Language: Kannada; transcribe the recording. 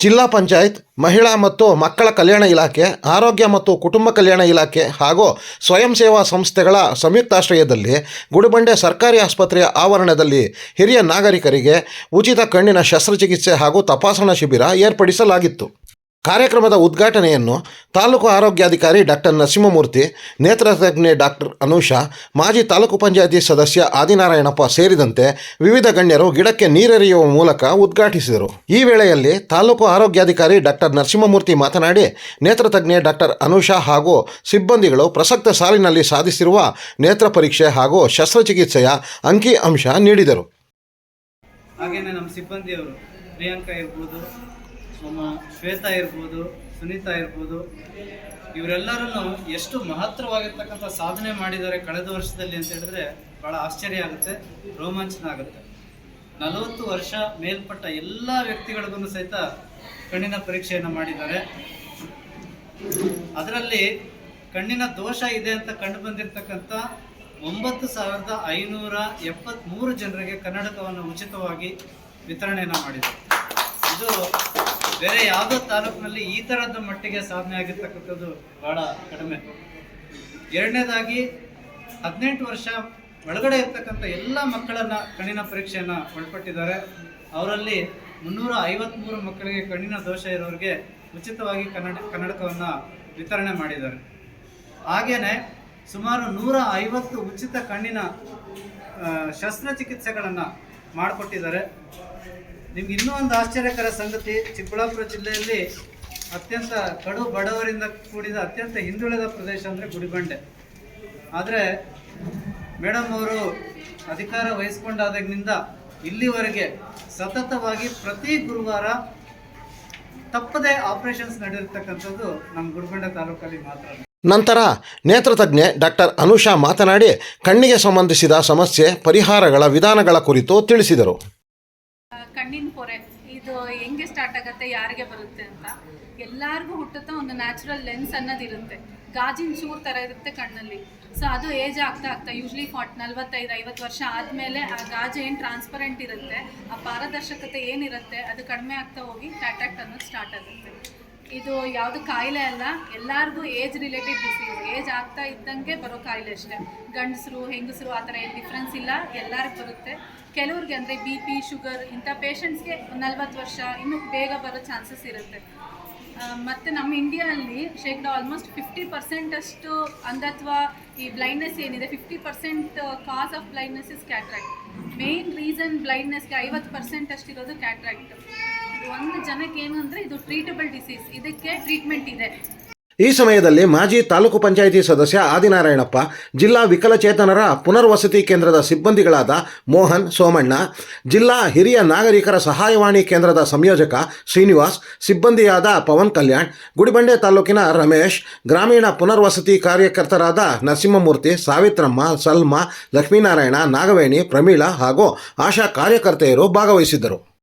ಜಿಲ್ಲಾ ಪಂಚಾಯತ್, ಮಹಿಳಾ ಮತ್ತು ಮಕ್ಕಳ ಕಲ್ಯಾಣ ಇಲಾಖೆ, ಆರೋಗ್ಯ ಮತ್ತು ಕುಟುಂಬ ಕಲ್ಯಾಣ ಇಲಾಖೆ ಹಾಗೂ ಸ್ವಯಂ ಸೇವಾ ಸಂಸ್ಥೆಗಳ ಸಂಯುಕ್ತಾಶ್ರಯದಲ್ಲಿ ಗುಡಿಬಂಡೆ ಸರ್ಕಾರಿ ಆಸ್ಪತ್ರೆಯ ಆವರಣದಲ್ಲಿ ಹಿರಿಯ ನಾಗರಿಕರಿಗೆ ಉಚಿತ ಕಣ್ಣಿನ ಶಸ್ತ್ರಚಿಕಿತ್ಸೆ ಹಾಗೂ ತಪಾಸಣಾ ಶಿಬಿರ ಏರ್ಪಡಿಸಲಾಗಿತ್ತು. ಕಾರ್ಯಕ್ರಮದ ಉದ್ಘಾಟನೆಯನ್ನು ತಾಲೂಕು ಆರೋಗ್ಯಾಧಿಕಾರಿ ಡಾಕ್ಟರ್ ನರಸಿಂಹಮೂರ್ತಿ ನೇತ್ರತಜ್ಞೆ ಡಾಕ್ಟರ್ ಅನುಷಾ, ಮಾಜಿ ತಾಲೂಕು ಪಂಚಾಯತಿ ಸದಸ್ಯ ಆದಿನಾರಾಯಣಪ್ಪ ಸೇರಿದಂತೆ ವಿವಿಧ ಗಣ್ಯರು ಗಿಡಕ್ಕೆ ನೀರೆರೆಯುವ ಮೂಲಕ ಉದ್ಘಾಟಿಸಿದರು. ಈ ವೇಳೆಯಲ್ಲಿ ತಾಲೂಕು ಆರೋಗ್ಯಾಧಿಕಾರಿ ಡಾಕ್ಟರ್ ನರಸಿಂಹಮೂರ್ತಿ ಮಾತನಾಡಿ ನೇತ್ರತಜ್ಞೆ ಡಾಕ್ಟರ್ ಅನುಷಾ ಹಾಗೂ ಸಿಬ್ಬಂದಿಗಳು ಪ್ರಸಕ್ತ ಸಾಲಿನಲ್ಲಿ ಸಾಧಿಸಿರುವ ನೇತ್ರ ಪರೀಕ್ಷೆ ಹಾಗೂ ಶಸ್ತ್ರಚಿಕಿತ್ಸೆಯ ಅಂಕಿ ಅಂಶ ನೀಡಿದರು. ಹಾಗೆಯೇ ನಮ್ಮ ಸಿಬ್ಬಂದಿಯವರು ಪ್ರಿಯಾಂಕಾ ಇರ್ಬೋದು ನಮ್ಮ ಶ್ವೇತಾ ಇರ್ಬೋದು, ಸುನೀತಾ ಇರ್ಬೋದು ಇವರೆಲ್ಲರನ್ನು ಎಷ್ಟು ಮಹತ್ತರವಾಗಿರ್ತಕ್ಕಂಥ ಸಾಧನೆ ಮಾಡಿದ್ದಾರೆ ಕಳೆದ ವರ್ಷದಲ್ಲಿ ಅಂತ ಹೇಳಿದ್ರೆ ಬಹಳ ಆಶ್ಚರ್ಯ ಆಗುತ್ತೆ, ರೋಮಾಂಚನ ಆಗುತ್ತೆ. ನಲವತ್ತು ವರ್ಷ ಮೇಲ್ಪಟ್ಟ ಎಲ್ಲ ವ್ಯಕ್ತಿಗಳಿಗೂ ಸಹಿತ ಕಣ್ಣಿನ ಪರೀಕ್ಷೆಯನ್ನು ಮಾಡಿದ್ದಾರೆ. ಅದರಲ್ಲಿ ಕಣ್ಣಿನ ದೋಷ ಇದೆ ಅಂತ ಕಂಡು ಬಂದಿರತಕ್ಕಂಥ ಒಂಬತ್ತು ಸಾವಿರದ ಐನೂರ ಎಪ್ಪತ್ತ್ಮೂರು ಜನರಿಗೆ ಕನ್ನಡಕವನ್ನು ಉಚಿತವಾಗಿ ವಿತರಣೆಯನ್ನು ಮಾಡಿದ್ದಾರೆ. ಇದು ಬೇರೆ ಯಾವುದೋ ತಾಲೂಕಿನಲ್ಲಿ ಈ ಥರದ ಮಟ್ಟಿಗೆ ಸಾಧನೆ ಆಗಿರ್ತಕ್ಕಂಥದ್ದು ಬಹಳ ಕಡಿಮೆ. ಎರಡನೇದಾಗಿ ಹದಿನೆಂಟು ವರ್ಷ ಒಳಗಡೆ ಇರ್ತಕ್ಕಂಥ ಎಲ್ಲ ಮಕ್ಕಳನ್ನ ಕಣ್ಣಿನ ಪರೀಕ್ಷೆಯನ್ನು ಒಳಪಟ್ಟಿದ್ದಾರೆ. ಅವರಲ್ಲಿ ಮುನ್ನೂರ ಐವತ್ತ್ಮೂರು ಮಕ್ಕಳಿಗೆ ಕಣ್ಣಿನ ದೋಷ ಇರೋರಿಗೆ ಉಚಿತವಾಗಿ ಕನ್ನಡ, ಕನ್ನಡಕವನ್ನು ವಿತರಣೆ ಮಾಡಿದ್ದಾರೆ. ಹಾಗೇನೆ ಸುಮಾರು ನೂರ ಐವತ್ತು ಉಚಿತ ಕಣ್ಣಿನ ಶಸ್ತ್ರಚಿಕಿತ್ಸೆಗಳನ್ನು ಮಾಡಿಕೊಟ್ಟಿದ್ದಾರೆ. ನಿಮ್ಗೆ ಇನ್ನೂ ಒಂದು ಆಶ್ಚರ್ಯಕರ ಸಂಗತಿ, ಚಿಕ್ಕಬಳ್ಳಾಪುರ ಜಿಲ್ಲೆಯಲ್ಲಿ ಅತ್ಯಂತ ಕಡು ಬಡವರಿಂದ ಕೂಡಿದ ಅತ್ಯಂತ ಹಿಂದುಳಿದ ಪ್ರದೇಶ ಅಂದರೆ ಗುಡಿಬಂಡೆ. ಆದರೆ ಮೇಡಮ್ ಅವರು ಅಧಿಕಾರ ವಹಿಸ್ಕೊಂಡಾದಾಗಿನಿಂದ ಇಲ್ಲಿವರೆಗೆ ಸತತವಾಗಿ ಪ್ರತಿ ಗುರುವಾರ ತಪ್ಪದೆ ಆಪರೇಷನ್ಸ್ ನಡೆದಿರ್ತಕ್ಕಂಥದ್ದು ನಮ್ಮ ಗುಡಿಬಂಡೆ ತಾಲೂಕಲ್ಲಿ ಮಾತ್ರ ನಂತರ ನೇತ್ರತಜ್ಞೆ ಡಾಕ್ಟರ್ ಅನುಷಾ ಮಾತನಾಡಿ ಕಣ್ಣಿಗೆ ಸಂಬಂಧಿಸಿದ ಸಮಸ್ಯೆ, ಪರಿಹಾರಗಳ ವಿಧಾನಗಳ ಕುರಿತು ತಿಳಿಸಿದರು. ಕಣ್ಣಿನ ಪೊರೆ, ಇದು ಹೆಂಗೆ ಸ್ಟಾರ್ಟ್ ಆಗುತ್ತೆ, ಯಾರಿಗೆ ಬರುತ್ತೆ ಅಂತ. ಎಲ್ಲರಿಗೂ ಹುಟ್ಟುತ್ತಾ ಒಂದು ನ್ಯಾಚುರಲ್ ಲೆನ್ಸ್ ಅನ್ನೋದಿರುತ್ತೆ ಗಾಜಿನ ಚೂರು ಥರ ಇರುತ್ತೆ ಕಣ್ಣಲ್ಲಿ. ಸೊ ಅದು ಏಜ್ ಆಗ್ತಾ ಆಗ್ತಾ ಯೂಶ್ವಲಿ ಫಾರ್ಟ್, ನಲ್ವತ್ತೈದು, ಐವತ್ತು ವರ್ಷ ಆದಮೇಲೆ ಆ ಗಾಜು ಏನು ಟ್ರಾನ್ಸ್ಪರೆಂಟ್ ಇರುತ್ತೆ, ಆ ಪಾರದರ್ಶಕತೆ ಏನಿರುತ್ತೆ, ಅದು ಕಡಿಮೆ ಆಗ್ತಾ ಹೋಗಿ ಕ್ಯಾಟ್ಯಾಕ್ಟ್ ಅನ್ನೋದು ಸ್ಟಾರ್ಟ್ ಆಗುತ್ತೆ. ಇದು ಯಾವುದು ಕಾಯಿಲೆ ಅಲ್ಲ, ಎಲ್ಲಾರ್ಗೂ ಏಜ್ ರಿಲೇಟೆಡ್ ಡಿಸೀಸ್ ಏಜ್ ಆಗ್ತಾ ಇದ್ದಂಗೆ ಬರೋ ಕಾಯಿಲೆ ಅಷ್ಟೇ. ಗಂಡಸರು, ಹೆಂಗಸರು ಆ ಥರ ಏನು ಡಿಫ್ರೆನ್ಸ್ ಇಲ್ಲ, ಎಲ್ಲರಿಗೂ ಬರುತ್ತೆ. ಕೆಲವ್ರಿಗೆ ಅಂದರೆ ಬಿ ಪಿ ಶುಗರ್ ಇಂಥ ಪೇಷಂಟ್ಸ್ಗೆ ನಲ್ವತ್ತು ವರ್ಷ, ಇನ್ನೂ ಬೇಗ ಬರೋ ಚಾನ್ಸಸ್ ಇರುತ್ತೆ. ಮತ್ತು ನಮ್ಮ ಇಂಡಿಯಾದಲ್ಲಿ ಶೇಕಡ ಆಲ್ಮೋಸ್ಟ್ ಫಿಫ್ಟಿ ಪರ್ಸೆಂಟ್ ಅಷ್ಟು ಅಂಧತ್ವ, ಈ ಬ್ಲೈಂಡ್ನೆಸ್ ಏನಿದೆ fifty percent cause of blindness is cataract main reason ಬ್ಲೈಂಡ್ನೆಸ್ಗೆ ಐವತ್ತು ಪರ್ಸೆಂಟ್ ಅಷ್ಟಿರೋದು ಕ್ಯಾಟ್ರಾಕ್ಟ್ ಒಂದು ಜನಕ್ಕೆ ಏನು ಅಂದ್ರೆ ಇದು ಟ್ರೀಟಬಲ್ ಡಿಸೀಸ್ ಇದಕ್ಕೆ ಟ್ರೀಟ್ಮೆಂಟ್ ಇದೆ. ಈ ಸಮಯದಲ್ಲಿ ಮಾಜಿ ತಾಲೂಕು ಪಂಚಾಯಿತಿ ಸದಸ್ಯ ಆದಿನಾರಾಯಣಪ್ಪ, ಜಿಲ್ಲಾ ವಿಕಲಚೇತನರ ಪುನರ್ವಸತಿ ಕೇಂದ್ರದ ಸಿಬ್ಬಂದಿಗಳಾದ ಮೋಹನ್, ಸೋಮಣ್ಣ, ಜಿಲ್ಲಾ ಹಿರಿಯ ನಾಗರಿಕರ ಸಹಾಯವಾಣಿ ಕೇಂದ್ರದ ಸಂಯೋಜಕ ಶ್ರೀನಿವಾಸ್, ಸಿಬ್ಬಂದಿಯಾದ ಪವನ್ ಕಲ್ಯಾಣ್, ಗುಡಿಬಂಡೆ ತಾಲೂಕಿನ ರಮೇಶ್, ಗ್ರಾಮೀಣ ಪುನರ್ವಸತಿ ಕಾರ್ಯಕರ್ತರಾದ ನರಸಿಂಹಮೂರ್ತಿ, ಸಾವಿತ್ರಮ್ಮ, ಸಲ್ಮಾ, ಲಕ್ಷ್ಮೀನಾರಾಯಣ, ನಾಗವೇಣಿ, ಪ್ರಮೀಳಾ ಹಾಗೂ ಆಶಾ ಕಾರ್ಯಕರ್ತೆಯರು ಭಾಗವಹಿಸಿದ್ದರು.